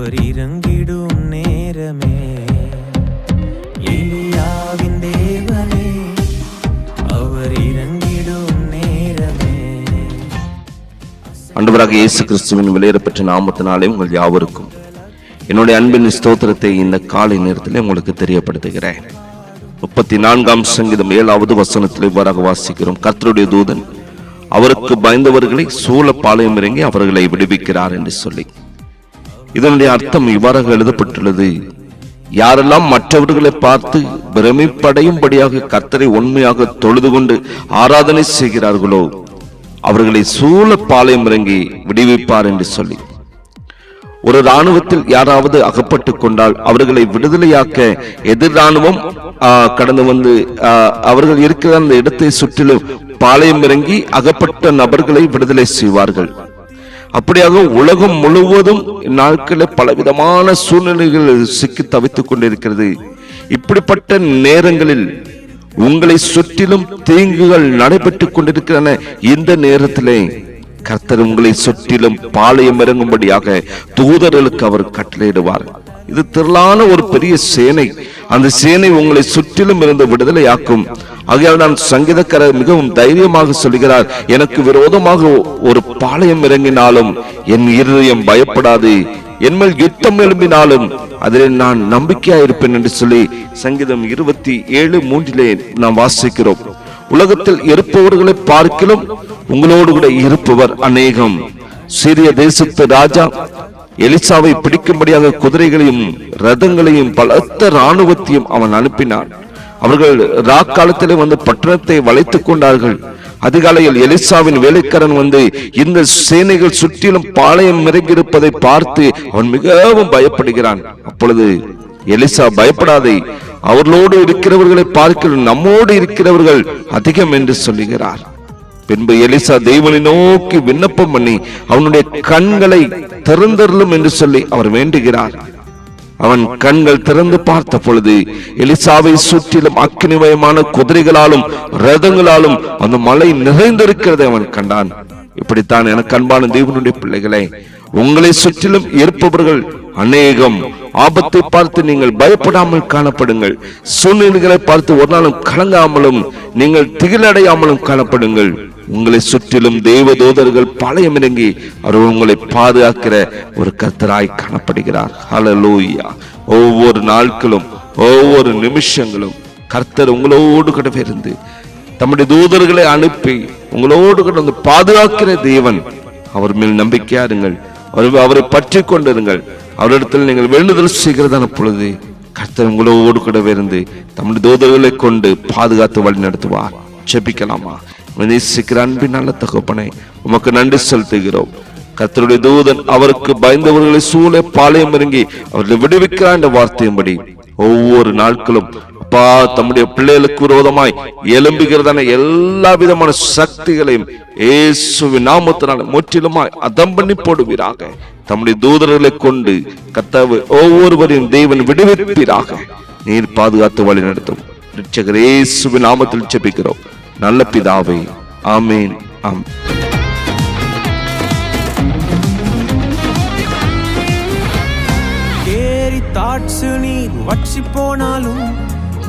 அவர் இறங்கிடும் நேரமே. எலியாவின் தேவனே அவர் இறங்கிடும் நேரமே. அன்பராக இயேசு கிறிஸ்துவின் விலையிடப்பெற்ற நாமத்தினாலே உங்கள் யாவருக்கும் என்னுடைய அன்பின் ஸ்தோத்திரத்தை இந்த காலை நேரத்தில் உங்களுக்கு தெரியப்படுத்துகிறேன். முப்பத்தி நான்காம் சங்கீதம் ஏழாவது வசனத்தில் இவ்வாறாக வாசிக்கிறோம். கர்த்தருடைய தூதன் அவருக்கு பயந்தவர்களை சூழ பாளையம் இறங்கி அவர்களை விடுவிக்கிறார் என்று சொல்லி. இதனுடைய அர்த்தம் இவ்வாறாக எழுதப்பட்டுள்ளது. யாரெல்லாம் மற்றவர்களை பார்த்து பிரமிப்படையும்படியாக கத்தரை உண்மையாக தொழுது கொண்டு ஆராதனை செய்கிறார்களோ அவர்களை சூழ பாளையம் இறங்கி விடுவிப்பார் என்று சொல்லி. ஒரு ராணுவத்தில் யாராவது அகப்பட்டு கொண்டால் அவர்களை விடுதலையாக்க எதிர் ராணுவம் கடந்து வந்து அவர்கள் இருக்கிற அந்த இடத்தை சுற்றிலும் பாளையம் இறங்கி அகப்பட்ட நபர்களை விடுதலை செய்வார்கள். அப்படியாக உலகம் முழுவதும் இந்நாட்களில் பலவிதமான சூழ்நிலைகள் சிக்கி தவித்துக் கொண்டிருக்கிறது. இப்படிப்பட்ட நேரங்களில் உங்களை சுற்றிலும் தீங்குகள் நடைபெற்றுக் கொண்டிருக்கின்றன. இந்த நேரத்திலே கர்த்தர் உங்களை சுற்றிலும் பாளையம் இறங்கும்படியாக தூதர்களுக்கு அவர் கட்டளையிடுவார். இது திரளான ஒரு பெரிய சேனை. அந்த சேனை உங்களை சுற்றிலும் இருந்து விடுதலையாக்கும். ஆகையால் நான் சங்கீதக்காரர் மிகவும் தைரியமாக சொல்கிறார் எனக்கு விரோதமாக ஒரு பாளையம் இறங்கினாலும் என் இருதயம் பயப்படாது. என்மேல் யுத்தம் எழும்பினாலும் அதில் நான் நம்பிக்கையா இருப்பேன் என்று சொல்லி சங்கீதம் இருபத்தி ஏழு மூன்றிலே நாம் வாசிக்கிறோம். உலகத்தில் இருப்பவர்களை பார்க்கிலும் உங்களோடு கூட இருப்பவர் அநேகம். சிறிய தேசத்து ராஜா எலிசாவை பிடிக்கும்படியாக குதிரைகளையும் ரதங்களையும் பலத்த இராணுவத்தையும் அவன் அனுப்பினான். அவர்கள் ராக்காலத்திலே வந்து பட்டணத்தை வளைத்துக் கொண்டார்கள். அதிகாலையில் எலிசாவின் வேலைக்காரன் வந்து இந்த சேனைகள் சுற்றிலும் பாளையம் இறங்கியிருப்பதை பார்த்து அவன் மிகவும் பயப்படுகிறான். அப்பொழுது எலிசா பயப்படாதே அவர்களோடு இருக்கிறவர்களை பார்க்கிற நம்மோடு இருக்கிறவர்கள் அதிகம் என்று சொல்லுகிறார். பின்பு எலிசா தெய்வனை நோக்கி விண்ணப்பம் பண்ணி அவனுடைய கண்களை திறந்தருளும் என்று சொல்லி அவர் வேண்டுகிறார். அவன் கண்கள் திறந்து பார்த்த பொழுது எலிசாவை சுற்றிலும் அக்னிமயமான குதிரைகளாலும் ரதங்களாலும் அந்த மலை நிறைந்திருக்கிறதை அவன் கண்டான். இப்படித்தான் எனக்கு அன்பான தேவனுடைய பிள்ளைகளே உங்களை சுற்றிலும் இருப்பவர்கள் அநேகம். ஆபத்தை பார்த்து நீங்கள் பயப்படாமல் காணப்படுங்கள். சூழ்நிலைகளை பார்த்து ஒரு நாளும் கலங்காமலும் நீங்கள் திகிலடையாமலும் காணப்படுங்கள். உங்களை சுற்றிலும் தேவதூதர்கள் பாளையம் இறங்கி அவர் உங்களை பாதுகாக்கிற ஒரு கர்த்தராய் காணப்படுகிறார். ஹலலூயா ஒவ்வொரு நாட்களும் ஒவ்வொரு நிமிஷங்களும் கர்த்தர் உங்களோடு கூட இருந்து தம்முடைய தூதர்களை அனுப்பி உங்களோடு கூட வந்து பாதுகாக்கிற தேவன் அவர் மேல் நம்பிக்கையா இருங்கள். அவர் அவரை பற்றி கொண்டிருங்கள். அவரிடத்தில் நீங்கள் வேண்டுதல் செய்கிறதான பொழுது கர்த்தர் உங்களோடு கூட இருந்து தம்முடைய தூதர்களை கொண்டு பாதுகாத்து வழி நடத்துவார். ஜெபிக்கலாமா? நேசிக்கிற அன்பின் நல்ல தகப்பனை உமக்கு நன்றி செலுத்துகிறோம். கர்த்தருடைய தூதன் அவருக்கு பயந்தவர்களை சூழ பாளையம் இறங்கி அவர்களை விடுவிக்கிறார் என்ற வார்த்தையின்படி ஒவ்வொரு நாட்களும் அப்பா தம்முடைய பிள்ளைகளுக்கு விரோதமாய் எலும்புகிறதான எல்லா விதமான சக்திகளையும் இயேசுவின் நாமத்தினால முற்றிலுமாய் அதம் பண்ணி போடுவீராக. தம்முடைய தூதர்களை கொண்டு கத்தவு ஒவ்வொருவரையும் தேவன் விடுவிப்பீராக. நீர் பாதுகாத்து வழி நடத்தும் இயேசுவின் நாமத்தில் செபிக்கிறோம் நல்ல பிதாவே ஆமேன் ஆம். கேரி தாட்சு நீர் வற்றி போனாலும்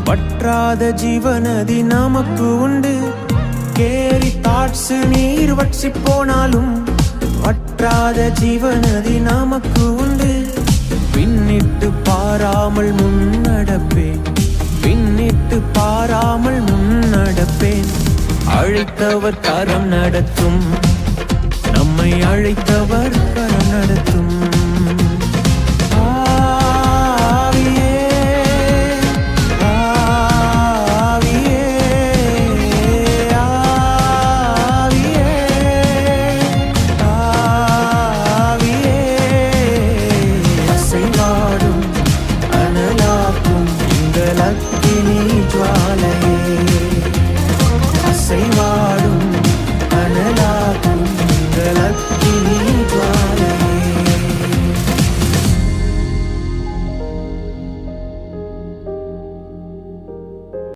வற்றாத ஜீவனதி நமக்கு உண்டு. கேரி தாட்சு நீர் வற்றி போனாலும் வற்றாத ஜீவனதி நமக்கு உண்டு. பின்னிட்டு பாராமல் முன்னடப்பேன் அழைத்தவர் கரம் நடத்தும். நம்மை அழைத்தவர் கரம் நடத்தும். ஆவியே ஆவியே அனலாக்கும் ஜுவாலையே.